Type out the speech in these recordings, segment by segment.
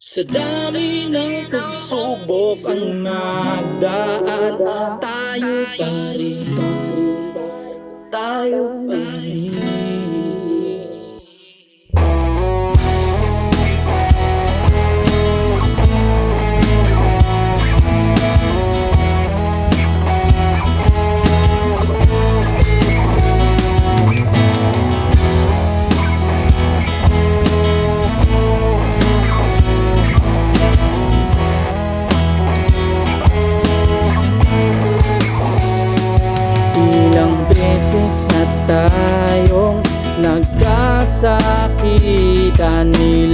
Sa dami ng pagsubok ang nagdaan Tayo pa rin. Tayo pa rin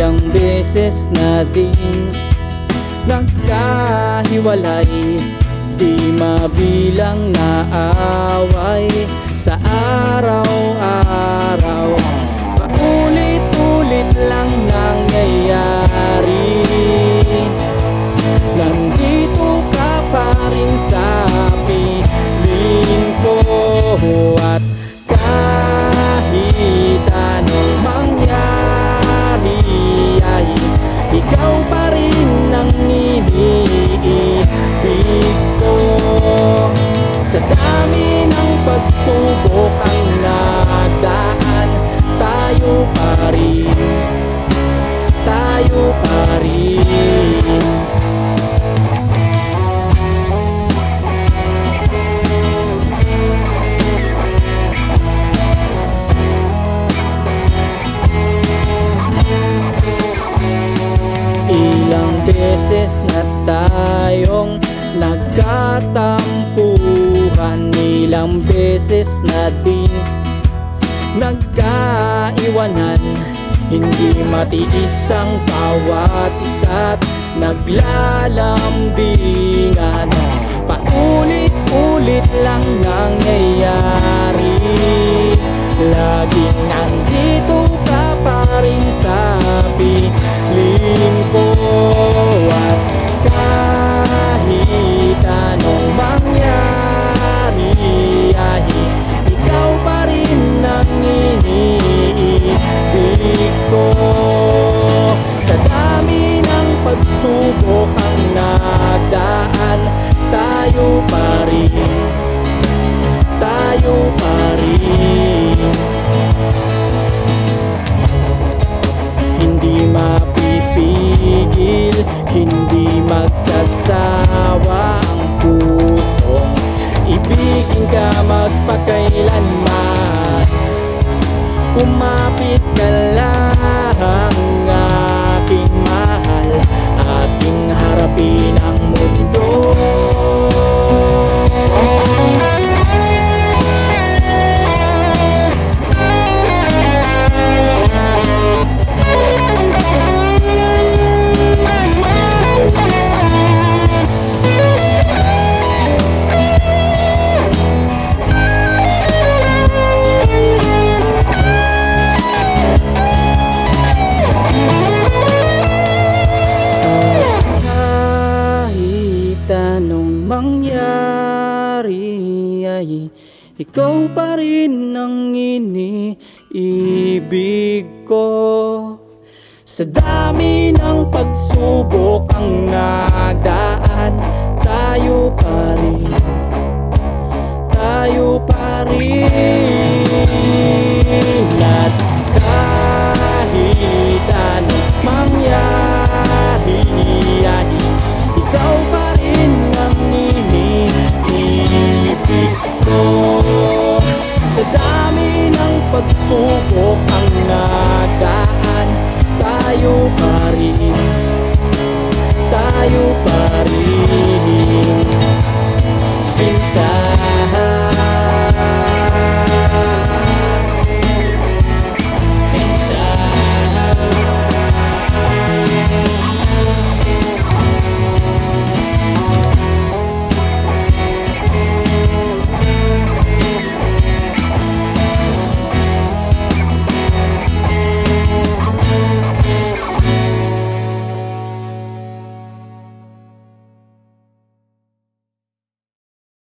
Ilang beses na din nagkahiwalay. Di mabilang na away sa araw-araw Ikaw pa rin ang iniibig ko. Sa dami ng pagsubok ang nadaan Tayo pa rin. Tayo pa rin nagkatampuhan Ilang beses na din nagkaiwanan. Hindi matiis ang bawat isa't naglalambingan. Paulit-ulit lang nangyayari magsasawa ang pusong Ibigin ka magpakailanman. Kumapit ka lang Ikaw pa rin ang iniibig ko. Sa dami ng pagsubok ang nagdaan